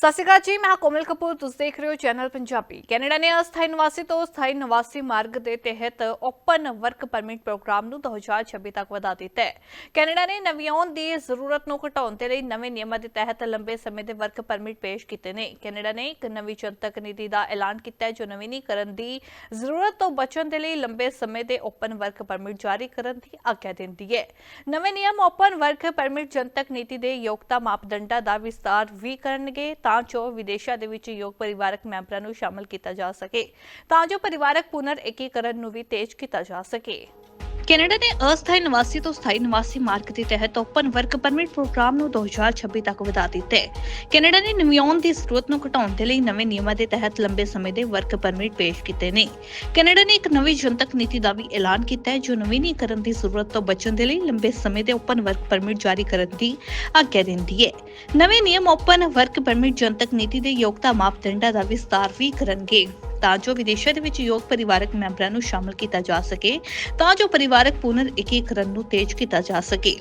ਸਤਿ ਸ਼੍ਰੀ ਅਕਾਲ ਜੀ, ਮੈਂ ਕੋਮਲ ਕਪੂਰ, ਤੁਸੀਂ ਦੇਖ ਰਹੇ ਹੋ ਚੈਨਲ ਪੰਜਾਬੀ। ਕੈਨੇਡਾ ਨੇ ਅਸਥਾਈ ਨਿਵਾਸੀ ਤੋਂ ਸਥਾਈ ਨਿਵਾਸੀ ਮਾਰਗ ਦੇ ਤਹਿਤ ਓਪਨ ਵਰਕ ਪਰਮਿਟ ਪ੍ਰੋਗਰਾਮ ਨੂੰ 2026 ਤੱਕ ਵਧਾ ਦਿੱਤਾ ਹੈ। ਕੈਨੇਡਾ ਨੇ ਨਵਿਆਉਣ ਦੀ ਜ਼ਰੂਰਤ ਨੂੰ ਘਟਾਉਣ ਦੇ ਲਈ ਨਵੇਂ ਨਿਯਮਾਂ ਦੇ ਤਹਿਤ ਲੰਬੇ ਸਮੇਂ ਦੇ ਵਰਕ ਪਰਮਿਟ ਪੇਸ਼ ਕੀਤੇ ਨੇ। ਕੈਨੇਡਾ ਨੇ ਇੱਕ ਨਵੀਂ ਜਨਤਕ ਨੀਤੀ ਦਾ ਐਲਾਨ ਕੀਤਾ ਹੈ, ਜੋ ਨਵੀਨੀਕਰਨ ਦੀ ਜ਼ਰੂਰਤ ਤੋਂ ਬਚਣ ਦੇ ਲਈ ਲੰਬੇ ਸਮੇਂ ਦੇ ਓਪਨ ਵਰਕ ਪਰਮਿਟ ਜਾਰੀ ਕਰਨ ਦੀ ਆਗਿਆ ਦਿੰਦੀ ਹੈ। ਨਵੇਂ ਨਿਯਮ ਓਪਨ ਵਰਕ ਪਰਮਿਟ ਜਨਤਕ ਨੀਤੀ ਦੇ ਯੋਗਤਾ ਮਾਪਦੰਡਾਂ ਦਾ ਵਿਸਤਾਰ ਵੀ ਕਰਨਗੇ ਤਾਂ ਜੋ ਵਿਦੇਸ਼ਾਂ ਦੇ ਵਿੱਚ ਯੋਗ ਪਰਿਵਾਰਕ ਮੈਂਬਰਾਂ ਨੂੰ ਸ਼ਾਮਲ ਕੀਤਾ ਜਾ ਸਕੇ, ਤਾਂ ਜੋ ਪਰਿਵਾਰਕ ਪੁਨਰ ਏਕੀਕਰਨ ਨੂੰ ਵੀ ਤੇਜ਼ ਕੀਤਾ ਜਾ ਸਕੇ। ਕੈਨੇਡਾ ਨੇ ਅਸਥਾਈ ਨਿਵਾਸੀ ਤੋਂ ਸਥਾਈ ਨਿਵਾਸੀ ਮਾਰਗ ਦੇ ਤਹਿਤ ਓਪਨ ਵਰਕ ਪਰਮਿਟ ਪ੍ਰੋਗਰਾਮ ਨੂੰ 2026 ਤੱਕ ਵਧਾ ਦਿੱਤਾ। ਹੈ ਕੈਨੇਡਾ ਨੇ ਨਵਿਆਉਣ ਦੀ ਜ਼ਰੂਰਤ ਨੂੰ ਘਟਾਉਣ ਦੇ ਲਈ ਨਵੇਂ ਨਿਯਮਾਂ ਦੇ ਤਹਿਤ ਲੰਬੇ ਸਮੇਂ ਦੇ ਵਰਕ ਪਰਮਿਟ ਪੇਸ਼ ਕੀਤੇ ਨੇ। ਕੈਨੇਡਾ ਨੇ ਇੱਕ ਨਵੀਂ ਜਨਤਕ ਨੀਤੀ ਦਾ ਵੀ ਐਲਾਨ ਕੀਤਾ ਹੈ, ਜੋ ਨਵੀਨੀਕਰਨ ਦੀ ਜ਼ਰੂਰਤ ਤੋਂ ਬਚਣ ਦੇ ਲਈ ਲੰਬੇ ਸਮੇਂ ਦੇ ਓਪਨ ਵਰਕ ਪਰਮਿਟ ਜਾਰੀ ਕਰਨ ਦੀ ਆਗਿਆ ਦਿੰਦੀ ਹੈ। ਨਵੇਂ ਨਿਯਮ ਓਪਨ ਵਰਕ ਪਰਮਿਟ ਜਨਤਕ ਨੀਤੀ ਦੇ ਯੋਗਤਾ ਮਾਪਦੰਡਾਂ ਦਾ ਵਿਸਤਾਰ ਵੀ ਕਰਨਗੇ। ਤਾਂ ਜੋ ਵਿਦੇਸ਼ਾਂ ਦੇ ਵਿੱਚ ਯੋਗ ਪਰਿਵਾਰਕ ਮੈਂਬਰਾਂ ਨੂੰ ਸ਼ਾਮਲ ਕੀਤਾ ਜਾ ਸਕੇ, ਤਾਂ ਜੋ ਪਰਿਵਾਰਕ ਪੁਨਰ ਏਕੀਕਰਨ ਨੂੰ ਤੇਜ਼ ਕੀਤਾ ਜਾ ਸਕੇ।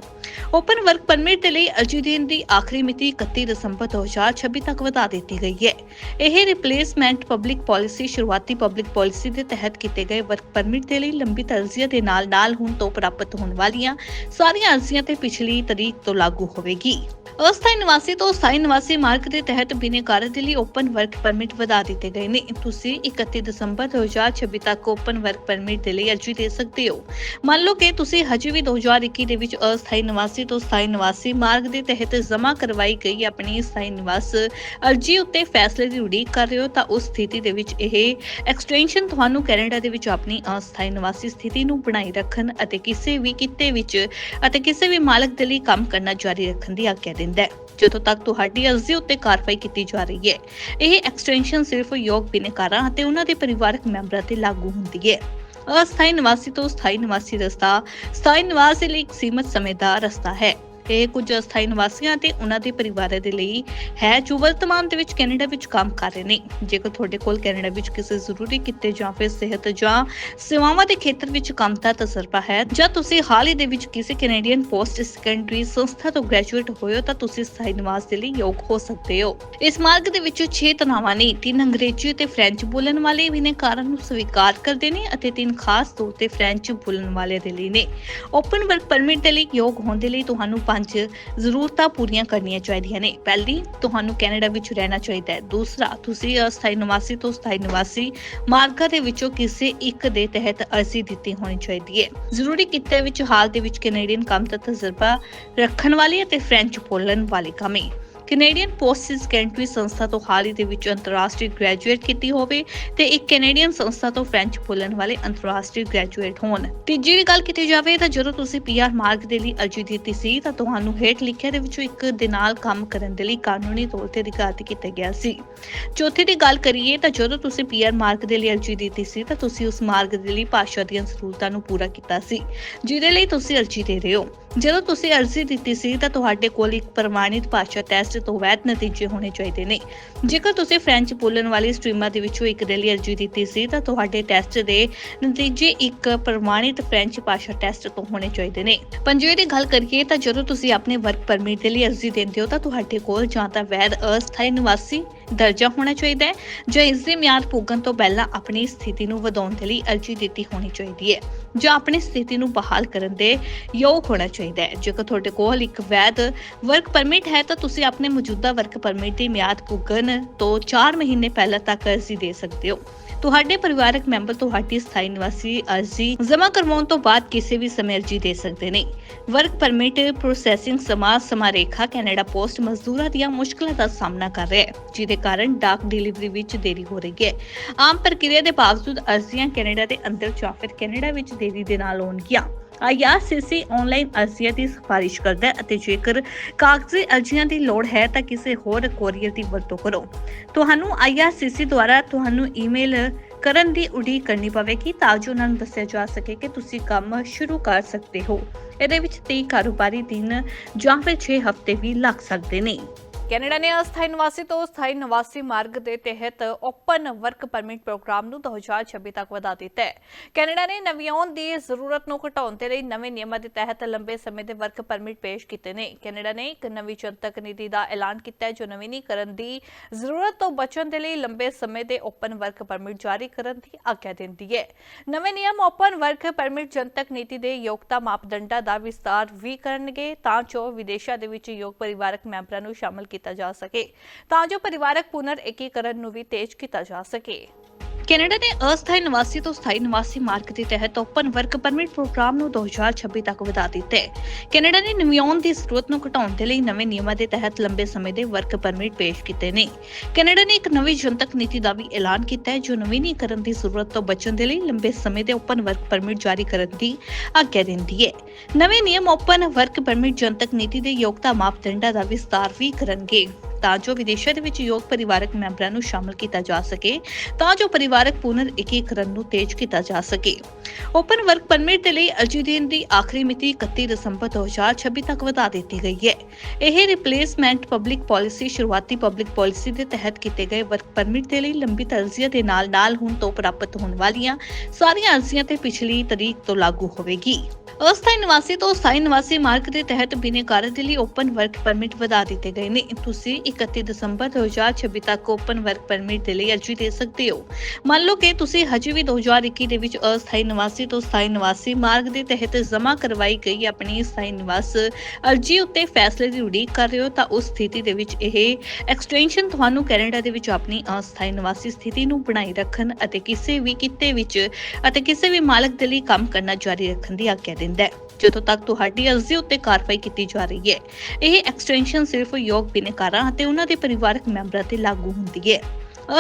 ਓਪਨ ਵਰਕ ਪਰਮਿਟ ਦੇ ਲਈ ਅਰਜ਼ੀ ਦੇਣ ਦੀ ਆਖਰੀ ਮਿਤੀ 31 ਦਸੰਬਰ 2026 ਤੱਕ ਵਧਾ ਦਿੱਤੀ ਗਈ ਹੈ। ਇਹ ਰਿਪਲੇਸਮੈਂਟ ਪਬਲਿਕ ਪਾਲਿਸੀ ਸ਼ੁਰੂਆਤੀ ਪਬਲਿਕ ਪਾਲਿਸੀ ਦੇ ਤਹਿਤ ਕੀਤੇ ਗਏ ਵਰਕ ਪਰਮਿਟ ਦੇ ਲਈ ਲੰਬੀ ਅਰਜ਼ੀਆਂ ਦੇ ਨਾਲ-ਨਾਲ ਹੁਣ ਤੋਂ ਪ੍ਰਾਪਤ ਹੋਣ ਵਾਲੀਆਂ ਸਾਰੀਆਂ ਅਰਜ਼ੀਆਂ ਤੇ ਪਿਛਲੀ ਤਰੀਕ ਤੋਂ ਲਾਗੂ ਹੋਵੇਗੀ। ਅਸਥਾਈ ਨਿਵਾਸੀ ਤੋਂ ਸਥਾਈ ਨਿਵਾਸੀ ਮਾਰਗ ਦੇ ਤਹਿਤ ਬਿਨੇਕਾਰ ਦੇ ਲਈ ਓਪਨ ਵਰਕ ਪਰਮਿਟ ਵਧਾ ਦਿੱਤੇ ਗਏ ਨੇ। ਤੁਸੀਂ 31 ਦਸੰਬਰ 2026 ਤੱਕ ਓਪਨ ਵਰਕ ਪਰਮਿਟ ਦੇ ਲਈ ਅਰਜ਼ੀ ਦੇ ਸਕਦੇ ਹੋ। ਮੰਨ ਲਓ ਕਿ ਤੁਸੀਂ ਹਜੇ ਵੀ 2021 ਦੇ ਵਿੱਚ ਅਸਥਾਈ ਨਿਵਾਸੀ ਤੋਂ ਸਥਾਈ ਨਿਵਾਸੀ ਮਾਰਗ ਦੇ ਤਹਿਤ ਜਮ੍ਹਾਂ ਕਰਵਾਈ ਗਈ ਆਪਣੀ ਸਥਾਈ ਨਿਵਾਸ ਅਰਜ਼ੀ ਉੱਤੇ ਫੈਸਲੇ ਦੀ ਉਡੀਕ ਕਰ ਰਹੇ ਹੋ, ਤਾਂ ਉਸ ਸਥਿਤੀ ਦੇ ਵਿੱਚ ਇਹ ਐਕਸਟੈਂਸ਼ਨ ਤੁਹਾਨੂੰ ਕੈਨੇਡਾ ਦੇ ਵਿੱਚ ਆਪਣੀ ਅਸਥਾਈ ਨਿਵਾਸੀ ਸਥਿਤੀ ਨੂੰ ਬਣਾਈ ਰੱਖਣ ਅਤੇ ਕਿਸੇ ਵੀ ਕਿਤੇ ਵਿੱਚ ਅਤੇ ਕਿਸੇ ਵੀ ਮਾਲਕ ਦੇ ਲਈ ਕੰਮ ਕਰਨਾ ਜਾਰੀ ਰੱਖਣ ਦੀ ਆਗਿਆ ਦਿੰਦਾ ਹੈ। ਜਦੋਂ ਤੱਕ ਤੁਹਾਡੀ ਅਰਜ਼ੀ ਉੱਤੇ ਕਾਰਵਾਈ ਕੀਤੀ ਜਾ ਰਹੀ ਹੈ। ਇਹ ਐਕਸਟੈਂਸ਼ਨ ਸਿਰਫ ਯੋਗ ਬਿਨੇਕਾਰਾਂ ਅਤੇ ਉਹਨਾਂ ਦੇ ਪਰਿਵਾਰਕ ਮੈਂਬਰਾਂ ਤੇ ਲਾਗੂ ਹੁੰਦੀ ਹੈ। ਅਸਥਾਈ ਨਿਵਾਸੀ ਤੋਂ ਸਥਾਈ ਨਿਵਾਸੀ ਰਸਤਾ, ਸਥਾਈ ਨਿਵਾਸ ਦੇ ਲਈ ਇੱਕ ਸੀਮਤ ਸਮੇਂ ਦਾ ਰਸਤਾ ਹੈ। ਇਹ ਕੁਝ ਅਸਥਾਈ ਨਿਵਾਸੀਆਂ ਤੇ ਉਹਨਾਂ ਦੇ ਪਰਿਵਾਰਾਂ ਦੇ ਲਈ ਹੈ ਜੋ ਵਰਤਮਾਨ ਦੇ ਵਿੱਚ ਕੈਨੇਡਾ ਵਿੱਚ ਕੰਮ ਕਰ ਰਹੇ ਨੇ। ਜੇਕਰ ਤੁਹਾਡੇ ਕੋਲ ਕੈਨੇਡਾ ਵਿੱਚ ਕਿਸੇ ਜ਼ਰੂਰੀ ਕਿੱਤੇ ਜਾਂ ਫਿਰ ਸਿਹਤ ਜਾਂ ਸੇਵਾਵਾਂ ਦੇ ਖੇਤਰ ਵਿੱਚ ਕੰਮ ਦਾ ਤਜਰਬਾ ਹੈ ਜਾਂ ਤੁਸੀਂ ਹਾਲ ਹੀ ਦੇ ਵਿੱਚ ਕਿਸੇ ਕੈਨੇਡੀਅਨ ਪੋਸਟ ਸੈਕੰਡਰੀ ਸੰਸਥਾ ਤੋਂ ਗ੍ਰੈਜੂਏਟ ਹੋਏ ਹੋ ਤਾਂ ਤੁਸੀਂ ਸਥਾਈ ਨਿਵਾਸ ਦੇ ਲਈ ਯੋਗ ਹੋ ਸਕਦੇ ਹੋ। ਇਸ ਮਾਰਗ ਦੇ ਵਿੱਚ 6 ਤਨਾਵਾਂ ਨੇ, ਤਿੰਨ ਅੰਗਰੇਜ਼ੀ ਅਤੇ ਫ੍ਰੈਂਚ ਬੋਲਣ ਵਾਲੇ ਬਿਨੇਕਾਰਾਂ ਨੂੰ ਸਵੀਕਾਰ ਕਰਦੇ ਨੇ ਅਤੇ ਤਿੰਨ ਖਾਸ ਤੌਰ ਤੇ ਫ੍ਰੈਂਚ ਬੋਲਣ ਵਾਲਿਆਂ ਦੇ ਲਈ ਨੇ। ਓਪਨ ਵਰਕ ਪਰਮਿਟ ਦੇ ਲਈ ਯੋਗ ਹੋਣ ਦੇ ਲਈ ਤੁਹਾਨੂੰ ਪੰਜ ਜ਼ਰੂਰਤਾਂ ਪੂਰੀਆਂ ਕਰਨੀਆਂ ਚਾਹੀਦੀਆਂ ਨੇ। ਪਹਿਲੀ, ਤੁਹਾਨੂੰ ਕੈਨੇਡਾ ਵਿੱਚ ਰਹਿਣਾ ਚਾਹੀਦਾ ਹੈ। ਦੂਸਰਾ, ਤੁਸੀਂ ਅਸਥਾਈ ਨਿਵਾਸੀ ਤੋਂ ਸਥਾਈ ਨਿਵਾਸੀ ਮਾਰਗਾਂ ਦੇ ਵਿੱਚੋਂ ਕਿਸੇ ਇੱਕ ਦੇ ਤਹਿਤ ਅਰਜ਼ੀ ਦਿੱਤੀ ਹੋਣੀ ਚਾਹੀਦੀ ਹੈ। ਜ਼ਰੂਰੀ ਕਿੱਤੇ ਵਿੱਚ ਹਾਲ ਦੇ ਵਿੱਚ ਕੈਨੇਡੀਅਨ ਕੰਮ ਦਾ ਤਜਰਬਾ ਰੱਖਣ ਵਾਲੀ ਅਤੇ ਫ੍ਰੈਂਚ ਬੋਲਣ ਵਾਲੇ ਕਮੇ ਕੈਨੇਡੀਅਨ ਪੋਸਟ ਸੈਕੰਡਰੀ ਸੰਸਥਾ ਤੋਂ ਹਾਲ ਹੀ ਦੇ ਵਿੱਚ ਅੰਤਰਰਾਸ਼ਟਰੀ ਗ੍ਰੈਜੂਏਟ ਕੀਤੀ ਹੋਵੇ ਤੇ ਇੱਕ ਕੈਨੇਡੀਅਨ ਸੰਸਥਾ ਤੋਂ ਫ੍ਰੈਂਚ ਬੋਲਣ ਵਾਲੇ ਅੰਤਰਰਾਸ਼ਟਰੀ ਗ੍ਰੈਜੂਏਟ ਹੋਣ। ਤੀਜੀ ਦੀ ਗੱਲ ਕੀਤੀ ਜਾਵੇ ਤਾਂ ਜਦੋਂ ਤੁਸੀਂ ਪੀਆਰ ਮਾਰਗ ਦੇ ਲਈ ਅਰਜ਼ੀ ਦਿੱਤੀ ਸੀ ਤਾਂ ਤੁਹਾਨੂੰ ਹੇਠ ਲਿਖਿਆ ਦੇ ਵਿੱਚੋਂ ਇੱਕ ਦੇ ਨਾਲ ਕੰਮ ਕਰਨ ਦੇ ਲਈ ਕਾਨੂੰਨੀ ਤੌਰ ਤੇ ਅਧਿਕਾਰਤ ਕੀਤਾ ਗਿਆ ਸੀ। ਚੌਥੀ ਦੀ ਗੱਲ ਕਰੀਏ ਤਾਂ ਜਦੋਂ ਤੁਸੀਂ ਪੀਆਰ ਮਾਰਗ ਦੇ ਲਈ ਅਰਜ਼ੀ ਦਿੱਤੀ ਸੀ ਤਾਂ ਤੁਸੀਂ ਉਸ ਮਾਰਗ ਦੇ ਲਈ ਭਾਸ਼ਾ ਦੀਆਂ ਜ਼ਰੂਰਤਾਂ ਨੂੰ ਪੂਰਾ ਕੀਤਾ ਸੀ, ਜਿਹਦੇ ਲਈ ਤੁਸੀਂ ਅਰਜ਼ੀ ਦੇ ਰਹੇ ਹੋ। ਜਦੋਂ ਤੁਸੀਂ ਅਰਜ਼ੀ ਦਿੱਤੀ ਸੀ ਤਾਂ ਤੁਹਾਡੇ ਕੋਲ ਇੱਕ ਪ੍ਰਮਾਣਿਤ ਭਾਸ਼ਾ ਟੈਸਟ ਤੋਂ ਵੈਧ ਨਤੀਜੇ ਹੋਣੇ ਚਾਹੀਦੇ ਨੇ। ਜੇਕਰ ਤੁਸੀਂ ਫ੍ਰੈਂਚ ਬੋਲਣ ਵਾਲੀ ਸਟ੍ਰੀਮਾਂ ਦੇ ਵਿੱਚੋਂ ਇੱਕ ਦੇ ਲਈ ਅਰਜ਼ੀ ਦਿੱਤੀ ਸੀ ਤਾਂ ਤੁਹਾਡੇ ਟੈਸਟ ਦੇ ਨਤੀਜੇ ਇੱਕ ਪ੍ਰਮਾਣਿਤ ਫ੍ਰੈਂਚ ਭਾਸ਼ਾ ਟੈਸਟ ਤੋਂ ਹੋਣੇ ਚਾਹੀਦੇ ਨੇ। ਪੰਜਵੇਂ ਦੀ ਗੱਲ ਕਰੀਏ ਤਾਂ ਜਦੋਂ ਤੁਸੀਂ ਆਪਣੇ ਵਰਕ ਪਰਮਿਟ ਦੇ ਲਈ ਅਰਜ਼ੀ ਦਿੰਦੇ ਹੋ ਤਾਂ ਤੁਹਾਡੇ ਕੋਲ ਜਾਂ ਤਾਂ ਵੈਧ ਅਸਥਾਈ ਨਿਵਾਸੀ ਦਰਜਾ ਹੋਣਾ ਚਾਹੀਦਾ ਹੈ, ਜਾਂ ਇਸ ਦੀ ਮਿਆਦ ਪੁੱਗਣ ਤੋਂ ਪਹਿਲਾਂ ਆਪਣੀ ਸਥਿਤੀ ਨੂੰ ਵਧਾਉਣ ਦੇ ਲਈ ਅਰਜ਼ੀ ਦਿੱਤੀ ਹੋਣੀ ਚਾਹੀਦੀ ਹੈ, ਜਾਂ ਆਪਣੀ ਸਥਿਤੀ ਨੂੰ ਬਹਾਲ ਕਰਨ ਦੇ ਯੋਗ ਹੋਣਾ ਚਾਹੀਦਾ ਹੈ। ਜੇਕਰ ਤੁਹਾਡੇ ਕੋਲ ਇੱਕ ਵੈਧ ਵਰਕ ਪਰਮਿਟ ਹੈ, ਤਾਂ ਤੁਸੀਂ ਆਪਣੇ ਮੌਜੂਦਾ ਵਰਕ ਪਰਮਿਟ ਦੀ ਮਿਆਦ ਪੁੱਗਣ ਤੋਂ 4 ਮਹੀਨੇ ਪਹਿਲਾਂ ਤੱਕ ਅਰਜ਼ੀ ਦੇ ਸਕਦੇ ਹੋ। ਤੁਹਾਡੇ ਪਰਿਵਾਰਕ ਮੈਂਬਰ ਤੁਹਾਡੀ ਸਥਾਈ ਨਿਵਾਸੀ ਅਰਜ਼ੀ ਜਮ੍ਹਾਂ ਕਰਵਾਉਣ ਤੋਂ ਬਾਅਦ ਕਿਸੇ ਵੀ ਸਮੇਂ ਅਰਜ਼ੀ ਦੇ ਸਕਦੇ ਨੇ। ਵਰਕ ਪਰਮਿਟ ਪ੍ਰੋਸੈਸਿੰਗ ਸਮਾਂ ਸਮਾਂ ਕੈਨੇਡਾ ਪੋਸਟ ਮਜ਼ਦੂਰਾਂ ਦੀਆਂ ਮੁਸ਼ਕਲਾਂ ਦਾ ਸਾਹਮਣਾ ਕਰ ਰਿਹਾ ਹੈ, ਜਿਹਦੇ ਕਾਰਨ ਡਾਕ ਡਿਲੀਵਰੀ ਵਿੱਚ ਦੇਰੀ ਹੋ ਰਹੀ ਹੈ। ਆਮ ਪ੍ਰਕਿਰਿਆ ਦੇ ਬਾਵਜੂਦ ਅਰਜ਼ੀਆਂ ਕੈਨੇਡਾ ਦੇ ਅੰਦਰ ਜਾਂ ਫਿਰ ਕੈਨੇਡਾ ਵਿੱਚ ਦੇਰੀ ਦੇ ਨਾਲ ਹੋਣਗੀਆਂ ਆਈਆਰਸੀਸੀ ਆਨਲਾਈਨ ਅਰਜ਼ੀਆਂ ਦੀ ਸਿਫਾਰਿਸ਼ ਕਰਦਾ ਹੈ ਅਤੇ ਜੇਕਰ ਕਾਗਜ਼ੀ ਅਰਜ਼ੀਆਂ ਦੀ ਲੋੜ ਹੈ ਤਾਂ ਕਿਸੇ ਹੋਰ ਕੋਰੀਅਰ ਦੀ ਵਰਤੋਂ ਕਰੋ। ਤੁਹਾਨੂੰ ਆਈਆਰਸੀਸੀ ਦੁਆਰਾ ਤੁਹਾਨੂੰ ਈਮੇਲ ਕਰਨ ਦੀ ਉਡੀਕ ਕਰਨੀ ਪਵੇਗੀ ਤਾਂ ਜੋ ਉਹਨਾਂ ਨੂੰ ਦੱਸਿਆ ਜਾ ਸਕੇ ਕਿ ਤੁਸੀਂ ਕੰਮ ਸ਼ੁਰੂ ਕਰ ਸਕਦੇ ਹੋ। ਇਹਦੇ ਵਿੱਚ 30 ਕਾਰੋਬਾਰੀ ਦਿਨ ਜਾਂ ਫਿਰ 6 ਹਫ਼ਤੇ ਵੀ ਲੱਗ ਸਕਦੇ ਨੇ। ਕੈਨੇਡਾ ਨੇ ਅਸਥਾਈ ਨਿਵਾਸੀ ਤੋਂ ਸਥਾਈ ਨਿਵਾਸੀ ਮਾਰਗ ਦੇ ਤਹਿਤ ਓਪਨ ਵਰਕ ਪਰਮਿਟ ਪ੍ਰੋਗਰਾਮ ਨੂੰ 2026 ਤੱਕ ਵਧਾ ਦਿੱਤਾ ਹੈ। ਕੈਨੇਡਾ ਨੇ ਨਵਿਆਉਣ ਦੀ ਜ਼ਰੂਰਤ ਨੂੰ ਘਟਾਉਣ ਦੇ ਲਈ ਨਵੇਂ ਨਿਯਮਾਂ ਦੇ ਤਹਿਤ ਲੰਬੇ ਸਮੇਂ ਦੇ ਵਰਕ ਪਰਮਿਟ ਪੇਸ਼ ਕੀਤੇ ਨੇ। ਕੈਨੇਡਾ ਨੇ ਇੱਕ ਨਵੀਂ ਜਨਤਕ ਨੀਤੀ ਦਾ ਐਲਾਨ ਕੀਤਾ ਹੈ, ਜੋ ਨਵੀਨੀਕਰਨ ਦੀ ਜ਼ਰੂਰਤ ਤੋਂ ਬਚਣ ਦੇ ਲਈ ਲੰਬੇ ਸਮੇਂ ਦੇ ਓਪਨ ਵਰਕ ਪਰਮਿਟ ਜਾਰੀ ਕਰਨ ਦੀ ਆਗਿਆ ਦਿੰਦੀ ਹੈ। ਨਵੇਂ ਨਿਯਮ ਓਪਨ ਵਰਕ ਪਰਮਿਟ ਜਨਤਕ ਨੀਤੀ ਦੇ ਯੋਗਤਾ ਮਾਪਦੰਡਾਂ ਦਾ ਵਿਸਤਾਰ ਵੀ ਕਰਨਗੇ, ਤਾਂ ਜੋ ਵਿਦੇਸ਼ਾਂ ਦੇ ਵਿੱਚ ਯੋਗ ਪਰਿਵਾਰਕ ਮੈਂਬਰਾਂ ਨੂੰ ਸ਼ਾਮਲ ਕੀਤਾ ਜਾ ਸਕੇ ਤਾਂ ਜੋ ਪਰਿਵਾਰਕ ਪੁਨਰ ਏਕੀਕਰਨ ਨੂੰ ਵੀ ਤੇਜ਼ ਕੀਤਾ ਜਾ ਸਕੇ। ਕੈਨੇਡਾ ਨੇ ਅਸਥਾਈ ਨਿਵਾਸੀ ਤੋਂ ਸਥਾਈ ਨਿਵਾਸੀ ਮਾਰਗ ਦੇ ਤਹਿਤ ਓਪਨ ਵਰਕ ਪਰਮਿਟ ਪ੍ਰੋਗਰਾਮ ਨੂੰ 2026 ਤੱਕ ਵਧਾ ਦਿੱਤਾ। ਹੈ ਕੈਨੇਡਾ ਨੇ ਨਵਿਆਉਣ ਦੀ ਜ਼ਰੂਰਤ ਨੂੰ ਘਟਾਉਣ ਦੇ ਲਈ ਨਵੇਂ ਨਿਯਮਾਂ ਦੇ ਤਹਿਤ ਲੰਬੇ ਸਮੇਂ ਦੇ ਵਰਕ ਪਰਮਿਟ ਪੇਸ਼ ਕੀਤੇ ਨੇ। ਕੈਨੇਡਾ ਨੇ ਇੱਕ ਨਵੀਂ ਜਨਤਕ ਨੀਤੀ ਦਾ ਵੀ ਐਲਾਨ ਕੀਤਾ ਹੈ, ਜੋ ਨਵੀਨੀਕਰਨ ਦੀ ਜ਼ਰੂਰਤ ਤੋਂ ਬਚਣ ਦੇ ਲਈ ਲੰਬੇ ਸਮੇਂ ਦੇ ਓਪਨ ਵਰਕ ਪਰਮਿਟ ਜਾਰੀ ਕਰਨ ਦੀ ਆਗਿਆ ਦਿੰਦੀ ਹੈ। ਨਵੇਂ ਨਿਯਮ ਓਪਨ ਵਰਕ ਪਰਮਿਟ ਜਨਤਕ ਨੀਤੀ ਦੇ ਯੋਗਤਾ ਮਾਪਦੰਡਾਂ ਦਾ ਵਿਸਤਾਰ ਵੀ ਕਰਨਗੇ। ਤਾਂ ਜੋ ਵਿਦੇਸ਼ਾਂ ਦੇ ਵਿੱਚ ਯੋਗ ਪਰਿਵਾਰਕ ਮੈਂਬਰਾਂ ਨੂੰ ਸ਼ਾਮਲ ਕੀਤਾ ਜਾ ਸਕੇ, ਤਾਂ ਜੋ ਪਰਿਵਾਰਕ ਪੁਨਰ ਏਕੀਕਰਨ ਨੂੰ ਤੇਜ਼ ਕੀਤਾ ਜਾ ਸਕੇ। ਓਪਨ ਵਰਕ ਪਰਮਿਟ ਦੇ ਲਈ ਅਰਜ਼ੀ ਦੇਣ ਦੀ ਆਖਰੀ ਮਿਤੀ 31 ਦਸੰਬਰ 2026 ਤੱਕ ਵਧਾ ਦਿੱਤੀ ਗਈ ਹੈ। ਇਹ ਰਿਪਲੇਸਮੈਂਟ ਪਬਲਿਕ ਪਾਲਿਸੀ ਸ਼ੁਰੂਆਤੀ ਪਬਲਿਕ ਪਾਲਿਸੀ ਦੇ ਤਹਿਤ ਕੀਤੇ ਗਏ ਵਰਕ ਪਰਮਿਟ ਦੇ ਲਈ ਲੰਬੀ ਅਰਜ਼ੀਆਂ ਦੇ ਨਾਲ-ਨਾਲ ਹੁਣ ਤੋਂ ਪ੍ਰਾਪਤ ਹੋਣ ਵਾਲੀਆਂ ਸਾਰੀਆਂ ਅਰਜ਼ੀਆਂ ਤੇ ਪਿਛਲੀ ਤਰੀਕ ਤੋਂ ਲਾਗੂ ਹੋਵੇਗੀ। ਅਸਥਾਈ ਨਿਵਾਸੀ ਤੋਂ ਸਥਾਈ ਨਿਵਾਸੀ ਮਾਰਗ ਦੇ ਤਹਿਤ ਬਿਨੇਕਾਰ ਦੇ ਲਈ ਓਪਨ ਵਰਕ ਪਰਮਿਟ ਵਧਾ ਦਿੱਤੇ ਗਏ ਨੇ। ਤੁਸੀਂ 31 ਦਸੰਬਰ 2026 ਤੱਕ ਓਪਨ ਵਰਕ ਪਰਮਿਟ ਦੇ ਲਈ ਅਰਜ਼ੀ ਦੇ ਸਕਦੇ ਹੋ। ਮੰਨ ਲਓ ਕਿ ਤੁਸੀਂ ਹਜੇ ਵੀ 2021 ਦੇ ਵਿੱਚ ਅਸਥਾਈ ਨਿਵਾਸੀ ਤੋਂ ਸਥਾਈ ਨਿਵਾਸੀ ਮਾਰਗ ਦੇ ਤਹਿਤ ਜਮ੍ਹਾਂ ਕਰਵਾਈ ਗਈ ਆਪਣੀ ਸਥਾਈ ਨਿਵਾਸ ਅਰਜ਼ੀ ਉੱਤੇ ਫੈਸਲੇ ਦੀ ਉਡੀਕ ਕਰ ਰਹੇ ਹੋ, ਤਾਂ ਉਸ ਸਥਿਤੀ ਦੇ ਵਿੱਚ ਇਹ ਐਕਸਟੈਂਸ਼ਨ ਤੁਹਾਨੂੰ ਕੈਨੇਡਾ ਦੇ ਵਿੱਚ ਆਪਣੀ ਅਸਥਾਈ ਨਿਵਾਸੀ ਸਥਿਤੀ ਨੂੰ ਬਣਾਈ ਰੱਖਣ ਅਤੇ ਕਿਸੇ ਵੀ ਕਿੱਤੇ ਵਿੱਚ ਅਤੇ ਕਿਸੇ ਵੀ ਮਾਲਕ ਦੇ ਲਈ ਕੰਮ ਕਰਨਾ ਜਾਰੀ ਰੱਖਣ ਦੀ ਆਗਿਆ ਦਿੰਦਾ ਹੈ। ਜਦੋਂ ਤੱਕ ਤੁਹਾਡੀ ਅਰਜ਼ੀ ਉੱਤੇ ਕਾਰਵਾਈ ਕੀਤੀ ਜਾ ਰਹੀ ਹੈ, ਇਹ ਐਕਸਟੈਂਸ਼ਨ ਸਿਰਫ ਯੋਗ ਬਿਨੇਕਾਰਾਂ ਅਤੇ ਉਹਨਾਂ ਦੇ ਪਰਿਵਾਰਕ ਮੈਂਬਰਾਂ ਤੇ ਲਾਗੂ ਹੁੰਦੀ ਹੈ।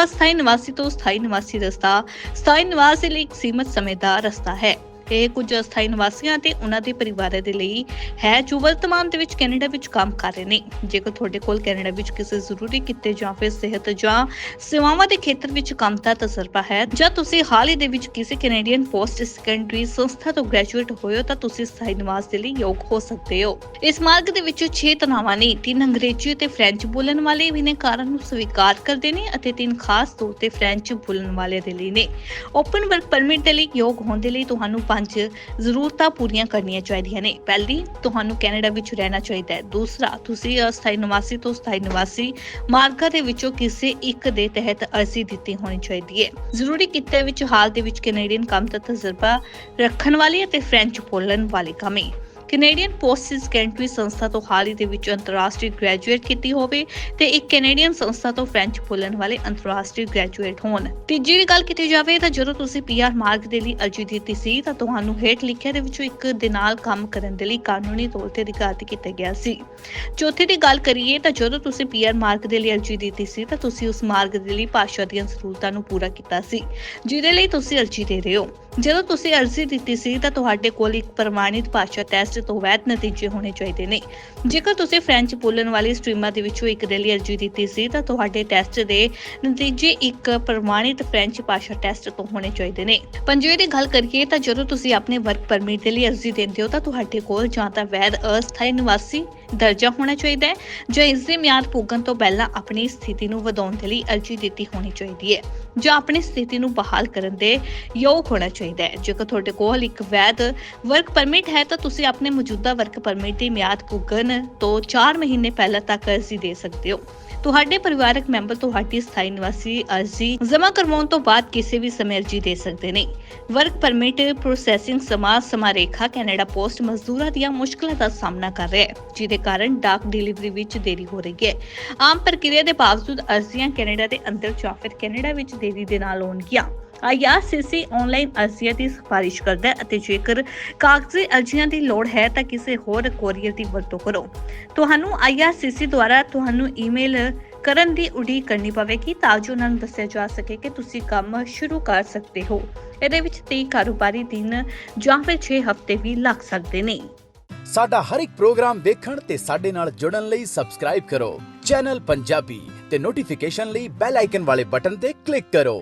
ਅਸਥਾਈ ਨਿਵਾਸੀ ਤੋਂ ਸਥਾਈ ਨਿਵਾਸੀ ਰਸਤਾ, ਸਥਾਈ ਨਿਵਾਸ ਦੇ ਲਈ ਇੱਕ ਸੀਮਤ ਸਮੇਂ ਦਾ ਰਸਤਾ ਹੈ। ਇਹ ਕੁਝ ਅਸਥਾਈ ਨਿਵਾਸੀਆਂ ਤੇ ਉਹਨਾਂ ਦੇ ਪਰਿਵਾਰਾਂ ਦੇ ਲਈ ਹੈ ਜੋ ਵਰਤਮਾਨ ਦੇ ਵਿੱਚ ਕੈਨੇਡਾ ਵਿੱਚ ਕੰਮ ਕਰ ਰਹੇ ਨੇ। ਜੇਕਰ ਤੁਹਾਡੇ ਕੋਲ ਕੈਨੇਡਾ ਵਿੱਚ ਕਿਸੇ ਜ਼ਰੂਰੀ ਕਿੱਤੇ ਜਾਂ ਫਿਰ ਸਿਹਤ ਜਾਂ ਸੇਵਾਵਾਂ ਦੇ ਖੇਤਰ ਵਿੱਚ ਕੰਮ ਦਾ ਤਜਰਬਾ ਹੈ ਜਾਂ ਤੁਸੀਂ ਹਾਲ ਹੀ ਦੇ ਵਿੱਚ ਕਿਸੇ ਕੈਨੇਡੀਅਨ ਪੋਸਟ ਸੈਕੰਡਰੀ ਸੰਸਥਾ ਤੋਂ ਗ੍ਰੈਜੂਏਟ ਹੋਏ ਹੋ ਤਾਂ ਤੁਸੀਂ ਸਥਾਈ ਨਿਵਾਸ ਦੇ ਲਈ ਯੋਗ ਹੋ ਸਕਦੇ ਹੋ। ਇਸ ਮਾਰਗ ਦੇ ਵਿੱਚ 6 ਤਨਾਵਾਂ ਨੇ, ਤਿੰਨ ਅੰਗਰੇਜ਼ੀ ਅਤੇ ਫ੍ਰੈਂਚ ਬੋਲਣ ਵਾਲੇ ਬਿਨੇਕਾਰਾਂ ਨੂੰ ਸਵੀਕਾਰ ਕਰਦੇ ਨੇ ਅਤੇ ਤਿੰਨ ਖਾਸ ਤੌਰ ਤੇ ਫ੍ਰੈਂਚ ਬੋਲਣ ਵਾਲੇ ਦੇ ਲਈ ਨੇ। ਓਪਨ ਵਰਕ ਪਰਮਿਟ ਦੇ ਲਈ ਯੋਗ ਹੋਣ ਦੇ ਲਈ ਤੁਹਾਨੂੰ ਪੰਜ ਜ਼ਰੂਰਤਾਂ ਪੂਰੀਆਂ ਕਰਨੀਆਂ ਚਾਹੀਦੀਆਂ ਨੇ। ਪਹਿਲੀ, ਤੁਹਾਨੂੰ ਕੈਨੇਡਾ ਵਿੱਚ ਰਹਿਣਾ ਚਾਹੀਦਾ ਹੈ। ਦੂਸਰਾ, ਤੁਸੀਂ ਅਸਥਾਈ ਨਿਵਾਸੀ ਤੋਂ ਸਥਾਈ ਨਿਵਾਸੀ ਮਾਰਗਾਂ ਦੇ ਵਿੱਚੋਂ ਕਿਸੇ ਇੱਕ ਦੇ ਤਹਿਤ ਅਰਜ਼ੀ ਦਿੱਤੀ ਹੋਣੀ ਚਾਹੀਦੀ ਹੈ। ਜ਼ਰੂਰੀ ਕਿੱਤੇ ਵਿੱਚ ਹਾਲ ਦੇ ਵਿੱਚ ਕੈਨੇਡੀਅਨ ਕੰਮ ਦਾ ਤਜਰਬਾ ਰੱਖਣ ਵਾਲੀ ਅਤੇ ਫ੍ਰੈਂਚ ਬੋਲਣ ਵਾਲੇ ਕਮੀ ਕੈਨੇਡੀਅਨ ਪੋਸਟ ਸੈਕੰਡਰੀ ਸੰਸਥਾ ਤੋਂ ਹਾਲ ਹੀ ਦੇ ਵਿੱਚ ਅੰਤਰਰਾਸ਼ਟਰੀ ਗ੍ਰੈਜੂਏਟ ਕੀਤੀ ਹੋਵੇ ਤੇ ਇੱਕ ਕੈਨੇਡੀਅਨ ਸੰਸਥਾ ਤੋਂ ਫ੍ਰੈਂਚ ਬੋਲਣ ਵਾਲੇ ਅੰਤਰਰਾਸ਼ਟਰੀ ਗ੍ਰੈਜੂਏਟ ਹੋਣ। ਤੀਜੀ ਗੱਲ ਕੀਤੀ ਜਾਵੇ ਤਾਂ ਜਦੋਂ ਤੁਸੀਂ ਪੀਆਰ ਮਾਰਗ ਦੇ ਲਈ ਅਰਜ਼ੀ ਦਿੱਤੀ ਸੀ ਤਾਂ ਤੁਹਾਨੂੰ ਹੇਠ ਲਿਖਿਆ ਦੇ ਵਿੱਚੋਂ ਇੱਕ ਦੇ ਨਾਲ ਕੰਮ ਕਰਨ ਦੇ ਲਈ ਕਾਨੂੰਨੀ ਤੌਰ ਤੇ ਅਧਿਕਾਰਤ ਕੀਤਾ ਗਿਆ ਸੀ। ਚੌਥੀ ਦੀ ਗੱਲ ਕਰੀਏ ਤਾਂ ਜਦੋਂ ਤੁਸੀਂ ਪੀਆਰ ਮਾਰਗ ਦੇ ਲਈ ਅਰਜ਼ੀ ਦਿੱਤੀ ਸੀ ਤਾਂ ਤੁਸੀਂ ਉਸ ਮਾਰਗ ਦੇ ਲਈ ਭਾਸ਼ਾ ਦੀਆਂ ਜ਼ਰੂਰਤਾਂ ਨੂੰ ਪੂਰਾ ਕੀਤਾ ਸੀ, ਜਿਹਦੇ ਲਈ ਤੁਸੀਂ ਅਰਜ਼ੀ ਦੇ ਰਹੇ ਹੋ। ਜਦੋਂ ਤੁਸੀਂ ਅਰਜ਼ੀ ਦਿੱਤੀ ਸੀ ਤਾਂ ਤੁਹਾਡੇ ਕੋਲ ਇੱਕ ਪ੍ਰਮਾਣਿਤ ਭਾਸ਼ਾ ਟੈਸਟ ਤੋਂ ਵੈਧ ਨਤੀਜੇ ਹੋਣੇ ਚਾਹੀਦੇ ਨੇ। ਜੇਕਰ ਤੁਸੀਂ ਫ੍ਰੈਂਚ ਬੋਲਣ ਵਾਲੀ ਸਟ੍ਰੀਮਾਂ ਦੇ ਵਿੱਚੋਂ ਇੱਕ ਦੇ ਲਈ ਅਰਜ਼ੀ ਦਿੱਤੀ ਸੀ ਤਾਂ ਤੁਹਾਡੇ ਟੈਸਟ ਦੇ ਨਤੀਜੇ ਇੱਕ ਪ੍ਰਮਾਣਿਤ ਫ੍ਰੈਂਚ ਭਾਸ਼ਾ ਟੈਸਟ ਤੋਂ ਹੋਣੇ ਚਾਹੀਦੇ ਨੇ। ਪੰਜਵੇਂ ਦੀ ਗੱਲ ਕਰੀਏ ਤਾਂ ਜਦੋਂ ਤੁਸੀਂ ਆਪਣੇ ਵਰਕ ਪਰਮਿਟ ਦੇ ਲਈ ਅਰਜ਼ੀ ਦਿੰਦੇ ਹੋ ਤਾਂ ਤੁਹਾਡੇ ਕੋਲ ਜਾਂ ਤਾਂ ਵੈਧ ਅਸਥਾਈ ਨਿਵਾਸੀ ਦਰਜਾ ਹੋਣਾ ਚਾਹੀਦਾ ਹੈ, ਜਾਂ ਇਸ ਦੀ ਮਿਆਦ ਪੁੱਗਣ ਤੋਂ ਪਹਿਲਾਂ ਆਪਣੀ ਸਥਿਤੀ ਨੂੰ ਵਧਾਉਣ ਦੇ ਲਈ ਅਰਜ਼ੀ ਦਿੱਤੀ ਹੋਣੀ ਚਾਹੀਦੀ ਹੈ, ਜਾਂ ਆਪਣੀ ਸਥਿਤੀ ਨੂੰ ਬਹਾਲ ਕਰਨ ਦੇ ਯੋਗ ਹੋਣਾ ਚਾਹੀਦਾ ਹੈ। ਜੇਕਰ ਤੁਹਾਡੇ ਕੋਲ ਇੱਕ ਵੈਧ ਵਰਕ ਪਰਮਿਟ ਹੈ, ਤਾਂ ਤੁਸੀਂ ਆਪਣੇ ਮੌਜੂਦਾ ਵਰਕ ਪਰਮਿਟ ਦੀ ਮਿਆਦ ਪੁੱਗਣ ਤੋਂ 4 ਮਹੀਨੇ ਪਹਿਲਾਂ ਤੱਕ ਅਰਜ਼ੀ ਦੇ ਸਕਦੇ ਹੋ। ਤੁਹਾਡੇ ਪਰਿਵਾਰਕ ਮੈਂਬਰ ਤੁਹਾਡੀ ਸਥਾਈ ਨਿਵਾਸੀ ਅਰਜ਼ੀ ਜਮ੍ਹਾਂ ਕਰਵਾਉਣ ਤੋਂ ਬਾਅਦ ਕਿਸੇ ਵੀ ਸਮੇਂ ਅਰਜ਼ੀ ਦੇ ਸਕਦੇ ਨੇ। ਵਰਕ ਪਰਮਿਟ ਪ੍ਰੋਸੈਸਿੰਗ ਸਮਾਂ ਸਮਾਰੇਖਾ ਕੈਨੇਡਾ ਪੋਸਟ ਮਜ਼ਦੂਰਾਂ ਦੀਆਂ ਮੁਸ਼ਕਲਾਂ ਦਾ ਸਾਹਮਣਾ ਕਰ ਰਿਹਾ ਹੈ, ਜਿਹਦੇ ਕਾਰਨ ਡਾਕ ਡਿਲੀਵਰੀ ਵਿੱਚ ਦੇਰੀ ਹੋ ਰਹੀ ਹੈ। ਆਮ ਪ੍ਰਕਿਰਿਆ ਦੇ ਬਾਵਜੂਦ ਅਰਜ਼ੀਆਂ ਕੈਨੇਡਾ ਦੇ ਅੰਦਰ ਜਾਂ ਫਿਰ ਕੈਨੇਡਾ ਵਿੱਚ ਦੇਰੀ ਦੇ ਨਾਲ ਆਉਣਗੀਆਂ। ਆਈਆਰਸੀਸੀ ਆਨਲਾਈਨ ਅਰਜ਼ੀਆਂ ਦੀ ਸਿਫਾਰਿਸ਼ ਕਰਦਾ ਹੈ ਅਤੇ ਜੇਕਰ ਕਾਗਜ਼ੀ ਅਰਜ਼ੀਆਂ ਦੀ ਲੋੜ ਹੈ ਤਾਂ ਕਿਸੇ ਹੋਰ ਕੋਰੀਅਰ ਦੀ ਵਰਤੋਂ ਕਰੋ। ਤੁਹਾਨੂੰ ਆਈਆਰਸੀਸੀ ਦੁਆਰਾ ਤੁਹਾਨੂੰ ਈਮੇਲ ਕਰਨ ਦੀ ਉਡੀਕ ਕਰਨੀ ਪਵੇਗੀ ਤਾਂ ਜੋ ਉਹਨਾਂ ਨੂੰ ਦੱਸਿਆ ਜਾ ਸਕੇ ਕਿ ਤੁਸੀਂ ਕੰਮ ਸ਼ੁਰੂ ਕਰ ਸਕਦੇ ਹੋ। ਇਹਦੇ ਵਿੱਚ 30 ਕਾਰੋਬਾਰੀ ਦਿਨ ਜਾਂ ਫਿਰ 6 ਹਫ਼ਤੇ ਵੀ ਲੱਗ ਸਕਦੇ ਨੇ। ਸਾਡਾ ਹਰ ਇੱਕ ਪ੍ਰੋਗਰਾਮ ਵੇਖਣ ਤੇ ਸਾਡੇ ਨਾਲ ਜੁੜਨ ਲਈ ਸਬਸਕ੍ਰਾਈਬ ਕਰੋ। ਚੈਨਲ ਪੰਜਾਬੀ ਤੇ ਨੋਟੀਫਿਕੇਸ਼ਨ ਲਈ ਬੈਲ ਆਈਕਨ ਵਾਲੇ ਬਟਨ ਤੇ ਕਲਿੱਕ ਕਰੋ।